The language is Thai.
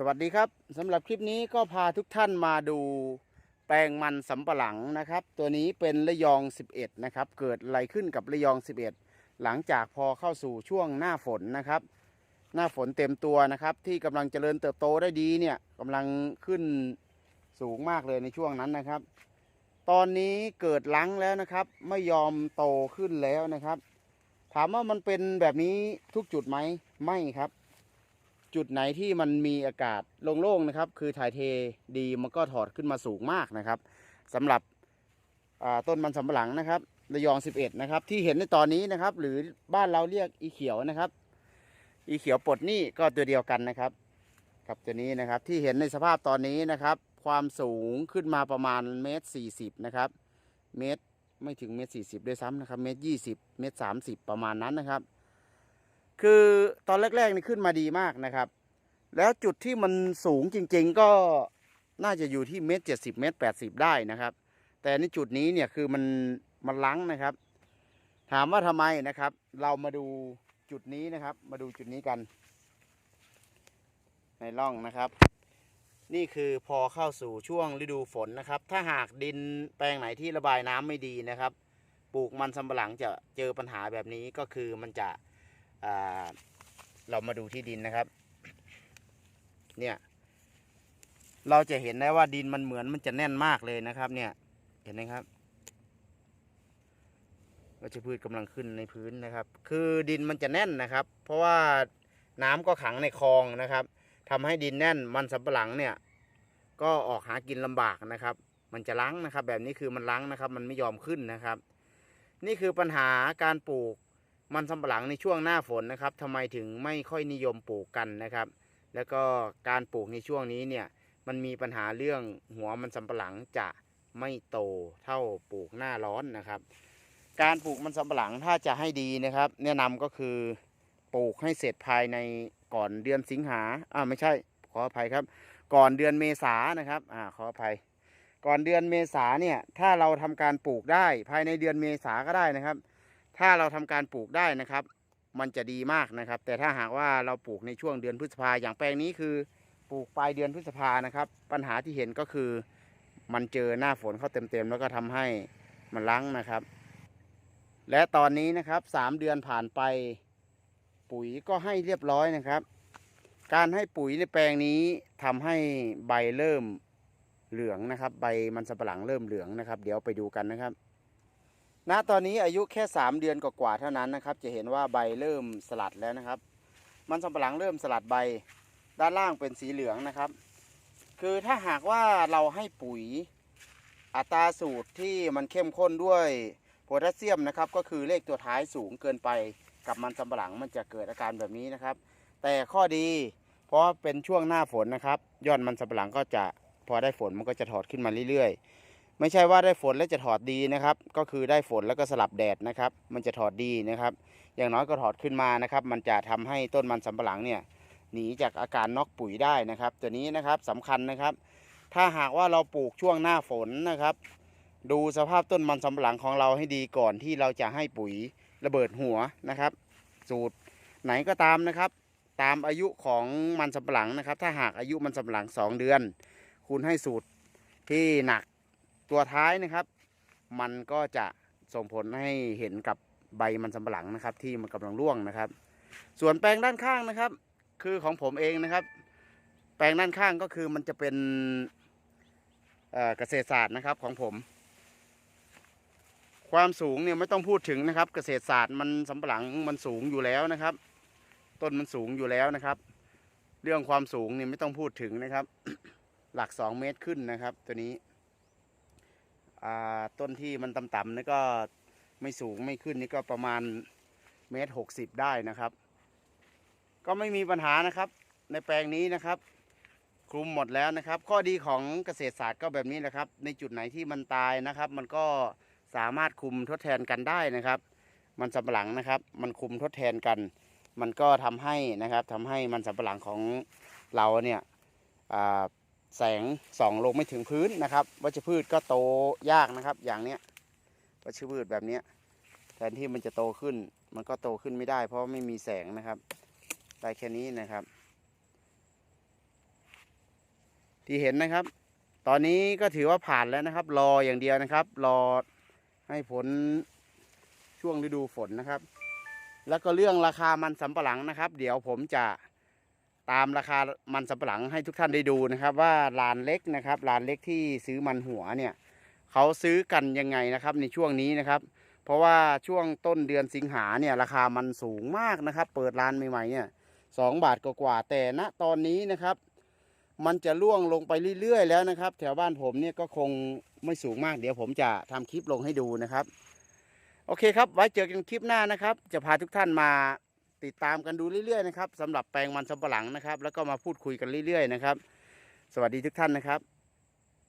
สวัสดีครับสำหรับคลิปนี้ก็พาทุกท่านมาดูแปลงมันสำปะหลังนะครับ ตัวนี้เป็นระยอง 11 นะครับ เกิดอะไรขึ้นกับระยอง 11 หลังจากพอเข้าสู่ช่วงหน้าฝนนะครับ หน้าฝนเต็มตัวนะครับ ที่กำลังเจริญเติบโตได้ดีเนี่ยกำลังขึ้นสูงมากเลยในช่วงนั้นนะครับ ตอนนี้เกิดลังแล้วนะครับ ไม่ยอมโตขึ้นแล้วนะครับ ถามว่ามันเป็นแบบนี้ทุกจุดไหมไม่ครับ จุดไหนที่มันมีอากาศโล่งๆนะครับ คือถ่ายเทดีมันก็ถอดขึ้นมาสูงมากนะครับสำหรับต้นมันสำปะหลังนะครับระยอง 11 นะครับ ที่เห็นในตอนนี้นะครับ หรือบ้านเราเรียกอีเขียวนะครับ อีเขียวปลดหนี่ก็ตัวเดียวกันนะครับครับตัวนี้นะครับที่เห็นในสภาพตอนนี้นะครับ ความสูงขึ้นมาประมาณเมตรสี่สิบนะครับเมตรไม่ถึงเมตรสี่สิบด้วยซ้ำนะครับเมตรยี่สิบเมตรสามสิบประมาณนั้นนะครับ คือตอนแรกๆนี่ขึ้นมาดีมากนะครับ แล้วจุดที่มันสูงจริง ๆ ก็น่าจะอยู่ที่เมตรเจ็ดสิบเมตรแปดสิบได้นะครับ แต่ในจุดนี้เนี่ยคือมันมันลังนะครับ ถามว่าทำไมนะครับ เรามาดูจุดนี้นะครับ มาดูจุดนี้กัน ในร่องนะครับ นี่คือพอเข้าสู่ช่วงฤดูฝนนะครับ ถ้าหากดินแปลงไหนที่ระบายน้ำไม่ดีนะครับ ปลูกมันสำปะหลังจะเจอปัญหาแบบนี้ก็คือมันจะ เรามาดูที่ดินนะครับ เนี่ยเราจะเห็นได้ว่าดินมันเหมือนมันจะแน่นมากเลยนะครับ เนี่ย เห็นไหมครับวัชพืชกำลังขึ้นในพื้นนะครับ คือดินมันจะแน่นนะครับ เพราะว่าน้ำก็ขังในคลองนะครับทำให้ดินแน่นมันสำปะหลังเนี่ย ก็ออกหากินลำบากนะครับ มันจะล้างนะครับ แบบนี้คือมันล้างนะครับ มันไม่ยอมขึ้นนะครับ นี่คือปัญหาการปลูก มันสำปะหลังในช่วงหน้าฝนนะครับทำไมถึงไม่ค่อยนิยมปลูกกันนะครับ แล้วก็การปลูกในช่วงนี้เนี่ยมันมีปัญหาเรื่องหัวมันสำปะหลังจะไม่โตเท่าปลูกหน้าร้อนนะครับ การปลูกมันสำปะหลังถ้าจะให้ดีนะครับ แนะนำก็คือปลูกให้เสร็จภายในก่อนเดือนสิงหาอ่าไม่ใช่ขออภัยครับ ก่อนเดือนเมษานะครับอ่าขออภัย ก่อนเดือนเมษาเนี่ยถ้าเราทำการปลูกได้ภายในเดือนเมษาก็ได้นะครับ ถ้าเราทำการปลูกได้นะครับ มันจะดีมากนะครับ แต่ถ้าหากว่าเราปลูกในช่วงเดือนพฤษภาอย่างแปลงนี้คือปลูกปลายเดือนพฤษภานะครับ ปัญหาที่เห็นก็คือมันเจอหน้าฝนเข้าเต็มๆแล้วก็ทำให้มันลังนะครับ และตอนนี้นะครับสามเดือนผ่านไปปุ๋ยก็ให้เรียบร้อยนะครับ การให้ปุ๋ยในแปลงนี้ทำให้ใบเริ่มเหลืองนะครับ ใบมันสำปะหลังเริ่มเหลืองนะครับ เดี๋ยวไปดูกันนะครับ ณตอนนี้อายุแค่ 3 เดือนกว่าๆเท่านั้นนะครับ จะเห็นว่าใบเริ่มสลัดแล้วนะครับ มันสำปะหลังเริ่มสลัดใบด้านล่างเป็นสีเหลืองนะครับ คือถ้าหากว่าเราให้ปุ๋ยอัตราสูตรที่มันเข้มข้นด้วยโพแทสเซียมนะครับ ก็คือเลขตัวท้ายสูงเกินไปกับมันสำปะหลังมันจะเกิดอาการแบบนี้นะครับ แต่ข้อดีเพราะเป็นช่วงหน้าฝนนะครับยอดมันสำปะหลังก็จะพอได้ฝนมันก็จะถอดขึ้นมาเรื่อยๆ ไม่ใช่ว่าได้ฝนแล้วจะถอดดีนะครับ ก็คือได้ฝนแล้วก็สลับแดดนะครับ มันจะถอดดีนะครับ อย่างน้อยก็ถอดขึ้นมานะครับ มันจะทำให้ต้นมันสำปะหลังเนี่ยหนีจากอาการน็อกปุ๋ยได้นะครับ ตัวนี้นะครับสำคัญนะครับ ถ้าหากว่าเราปลูกช่วงหน้าฝนนะครับ ดูสภาพต้นมันสำปะหลังของเราให้ดีก่อนที่เราจะให้ปุ๋ยระเบิดหัวนะครับ สูตรไหนก็ตามนะครับ ตามอายุของมันสำปะหลังนะครับ ถ้าหากอายุมันสำปะหลัง 2 เดือน คุณให้สูตรที่หนัก ตัวท้ายนะครับ มันก็จะส่งผลให้เห็นกับใบมันสำปะหลังนะครับ ที่มันกำลังร่วงนะครับ ส่วนแปลงด้านข้างนะครับ คือของผมเองนะครับ แปลงด้านข้างก็คือมันจะเป็นเกษตรศาสตร์นะครับของผม ความสูงเนี่ยไม่ต้องพูดถึงนะครับ เกษตรศาสตร์มันสำปะหลังมันสูงอยู่แล้วนะครับ ต้นมันสูงอยู่แล้วนะครับ เรื่องความสูงเนี่ยไม่ต้องพูดถึงนะครับ หลัก 2 เมตรขึ้นนะครับ ตัวนี้ ต้นที่มันต่ำๆนี่ก็ไม่สูงไม่ขึ้นนี่ก็ประมาณเมตรหกสิบได้นะครับ ก็ไม่มีปัญหานะครับ ในแปลงนี้นะครับ คลุมหมดแล้วนะครับ ข้อดีของเกษตรศาสตร์ก็แบบนี้แหละครับ ในจุดไหนที่มันตายนะครับ มันก็สามารถคุมทดแทนกันได้นะครับ มันสำปะหลังนะครับ มันคุมทดแทนกัน มันก็ทำให้นะครับทำให้มันสำปะหลังของเราเนี่ยอ่า แสงส่องลงไม่ถึงพื้นนะครับวัชพืชก็โตยากนะครับ อย่างเนี้ยวัชพืชแบบเนี้ยแทนที่มันจะโตขึ้น มันก็โตขึ้นไม่ได้ เพราะไม่มีแสงนะครับได้แค่นี้นะครับ ที่เห็นนะครับ ตอนนี้ก็ถือว่าผ่านแล้วนะครับ รออย่างเดียวนะครับ รอให้ผลช่วงฤดูฝนนะครับ แล้วก็เรื่องราคามันสำปะหลังนะครับ เดี๋ยวผมจะ ตามราคามันสำปะหลังให้ทุกท่านได้ดูนะครับ ว่าลานเล็กนะครับลานเล็กที่ซื้อมันหัวเนี่ยเขาซื้อกันยังไงนะครับในช่วงนี้นะครับ เพราะว่าช่วงต้นเดือนสิงหาเนี่ยราคามันสูงมากนะครับ เปิดร้านใหม่ๆเนี่ยสองบาทกว่าแต่ณตอนนี้นะครับ มันจะล่วงลงไปเรื่อยๆแล้วนะครับ แถวบ้านผมเนี่ยก็คงไม่สูงมาก เดี๋ยวผมจะทำคลิปลงให้ดูนะครับ โอเคครับไว้เจอกันคลิปหน้านะครับ จะพาทุกท่านมา ติดตามกันดูเรื่อยๆนะครับสำหรับแปลงมันสำปะหลังนะครับ แล้วก็มาพูดคุยกันเรื่อยๆนะครับ สวัสดีทุกท่านนะครับ